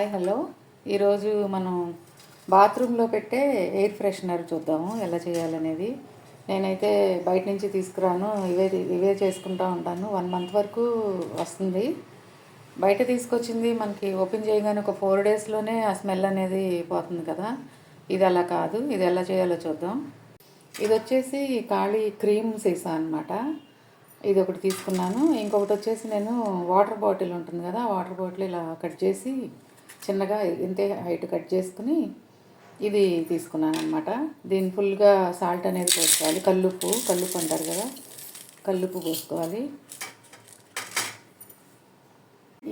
Hi hello. ఈరోజు మనం బాత్రూంలో పెట్టే ఎయిర్ ఫ్రెషనర్ చూద్దాము ఎలా చేయాలనేది. నేనైతే బయట నుంచి తీసుకురాను ఇవే ఇవే చేసుకుంటూ ఉంటాను. వన్ మంత్ వరకు వస్తుంది. బయట తీసుకొచ్చింది మనకి ఓపెన్ చేయగానే ఒక ఫోర్ డేస్లోనే ఆ స్మెల్ అనేది పోతుంది కదా. ఇది అలా కాదు ఇది ఎలా చేయాలో చూద్దాం. ఇది వచ్చేసి ఖాళీ క్రీమ్ సీసా అనమాట ఇది ఒకటి తీసుకున్నాను. ఇంకొకటి వచ్చేసి నేను వాటర్ బాటిల్ ఉంటుంది కదా వాటర్ బాటిల్ ఇలా కట్ చేసి చిన్నగా ఇంతే హైట్ కట్ చేసుకుని ఇది తీసుకున్నాను అనమాట దీని ఫుల్గా సాల్ట్ అనేది పోసుకోవాలి. కల్లుప్పు కల్లుప్పు అంటారు కదా కల్లుప్పు పోసుకోవాలి.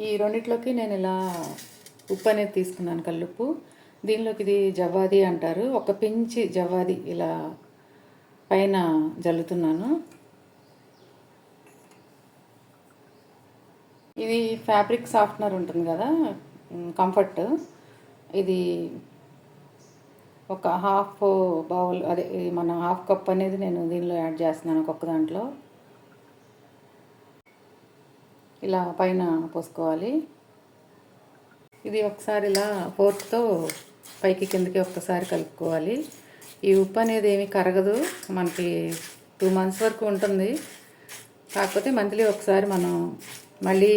ఈ రెండిట్లోకి నేను ఇలా ఉప్పు అనేది తీసుకున్నాను కల్లుప్పు. దీనిలోకి ఇది జవ్వాది అంటారు. ఒక పించి జవ్వాది ఇలా పైన జల్లుతున్నాను. ఇది ఫ్యాబ్రిక్ సాఫ్ట్నర్ ఉంటుంది కదా కంఫర్ట్ ఇది ఒక హాఫ్ బౌల్ అదే మన హాఫ్ కప్ అనేది నేను దీనిలో యాడ్ చేస్తున్నాను ఒక్కొక్క దాంట్లో. ఇలా పైన పోసుకోవాలి. ఇది ఒకసారి ఇలా ఫోర్క్తో పైకి కిందకి ఒక్కసారి కలుపుకోవాలి. ఈ ఉప్పు అనేది ఏమీ కరగదు. మనకి టూ మంత్స్ వరకు ఉంటుంది. కాకపోతే మంత్లీ ఒకసారి మనం మళ్ళీ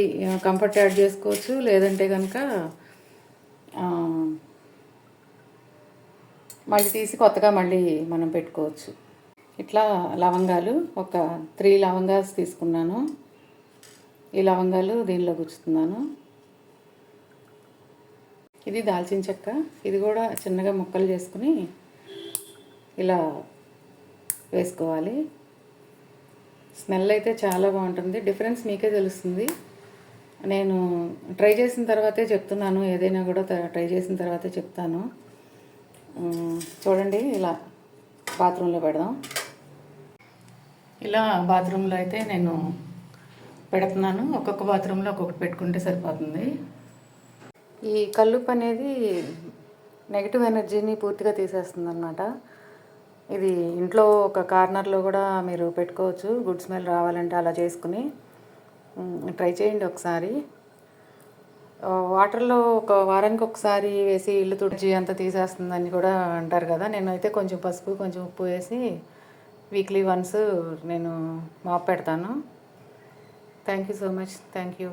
కంఫర్ట్ యాడ్ చేసుకోవచ్చు. లేదంటే కనుక మళ్ళీ తీసి కొత్తగా మళ్ళీ మనం పెట్టుకోవచ్చు. ఇట్లా లవంగాలు ఒక త్రీ లవంగాస్ తీసుకున్నాను. ఈ లవంగాలు దీనిలో గుచ్చుతున్నాను. ఇది దాల్చిన చెక్క. ఇది కూడా చిన్నగా ముక్కలు చేసుకుని ఇలా వేసుకోవాలి. స్మెల్ అయితే చాలా బాగుంటుంది. డిఫరెన్స్ మీకే తెలుస్తుంది. నేను ట్రై చేసిన తర్వాతే చెప్తున్నాను. ఏదైనా కూడా ట్రై చేసిన తర్వాతే చెప్తాను. చూడండి ఇలా బాత్రూంలో పెడదాం. ఇలా బాత్రూంలో అయితే నేను పెడుతున్నాను. ఒక్కొక్క బాత్రూంలో ఒక్కొక్కటి పెట్టుకుంటే సరిపోతుంది. ఈ కల్లుపు అనేది నెగిటివ్ ఎనర్జీని పూర్తిగా తీసేస్తుంది అనమాట ఇది ఇంట్లో ఒక కార్నర్లో కూడా మీరు పెట్టుకోవచ్చు. గుడ్ స్మెల్ రావాలంటే అలా చేసుకుని ట్రై చేయండి ఒకసారి. వాటర్లో ఒక వారానికి ఒకసారి వేసి ఇల్లు తుడిచి అంతా తీసేస్తుందని కూడా అంటారు కదా. నేనైతే కొంచెం పసుపు కొంచెం ఉప్పు వేసి వీక్లీ వన్స్ నేను మాప్ పెడతాను. Thank you so much thank you